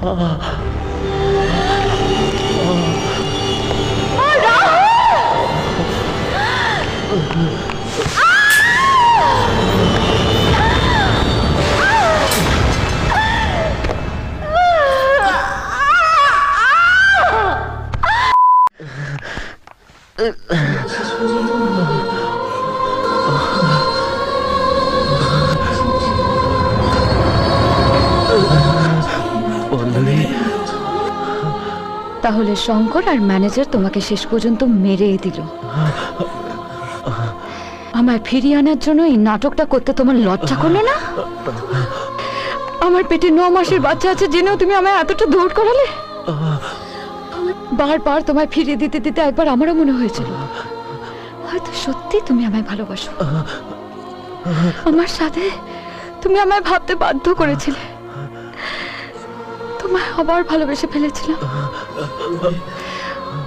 পল্লবী তাহলে শঙ্কর আর ম্যানেজার তোমাকে শেষ পর্যন্ত মেরে দিল। আমায় ফিরিয়ে আনার জন্য এই নাটকটা করতে তোমার লজ্জা করল না? আমার পেটে ন মাসের বাচ্চা আছে, জেনেও তুমি আমায় এতটা দৌড় করালে? বারবার তোমায় ফিরিয়ে দিতে দিতে একবার আমারও মনে হয়েছিল। হয়তো সত্যি তুমি আমায় ভালোবাসো। আমার সাথে তুমি আমায় ভাবতে বাধ্য করেছিলে। তোমায় আবার ভালোবেসে ফেলেছিলাম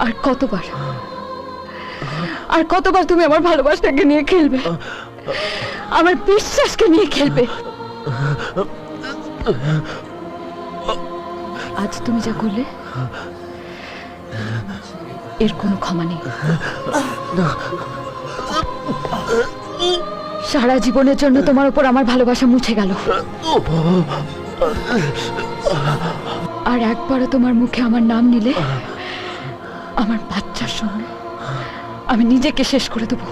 আর কতবার? আর কতবার তুমি আমার ভালোবাসাকে নিয়ে খেলবে? আমার বিশ্বাসকে নিয়ে খেলবে? আজ তুমি যা করলে, এর কোনো ক্ষমা নেই। সারা জীবনের জন্য তোমার উপর আমার ভালোবাসা মুছে গেল। আর একবারও তোমার মুখে আমার নাম নিলে? আমার বাচ্চার সঙ্গে আমি নিজেকে শেষ করে দেবো।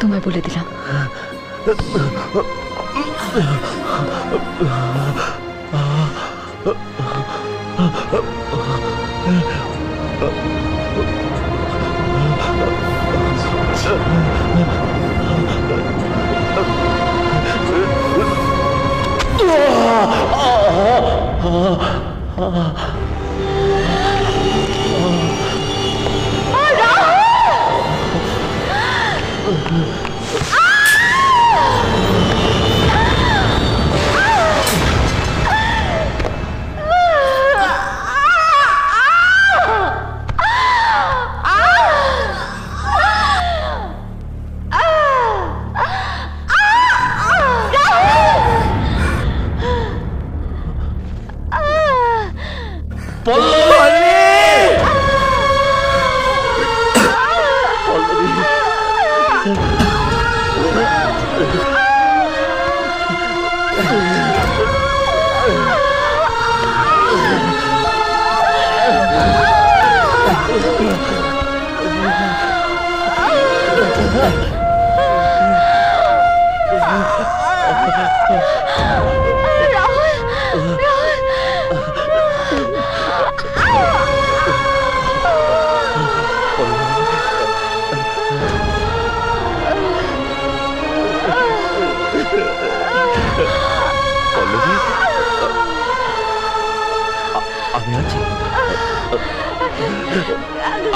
তোমায় বলে দিলাম। 啊啊啊啊然后 পল্লবী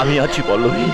আমি আছি পল্লবী।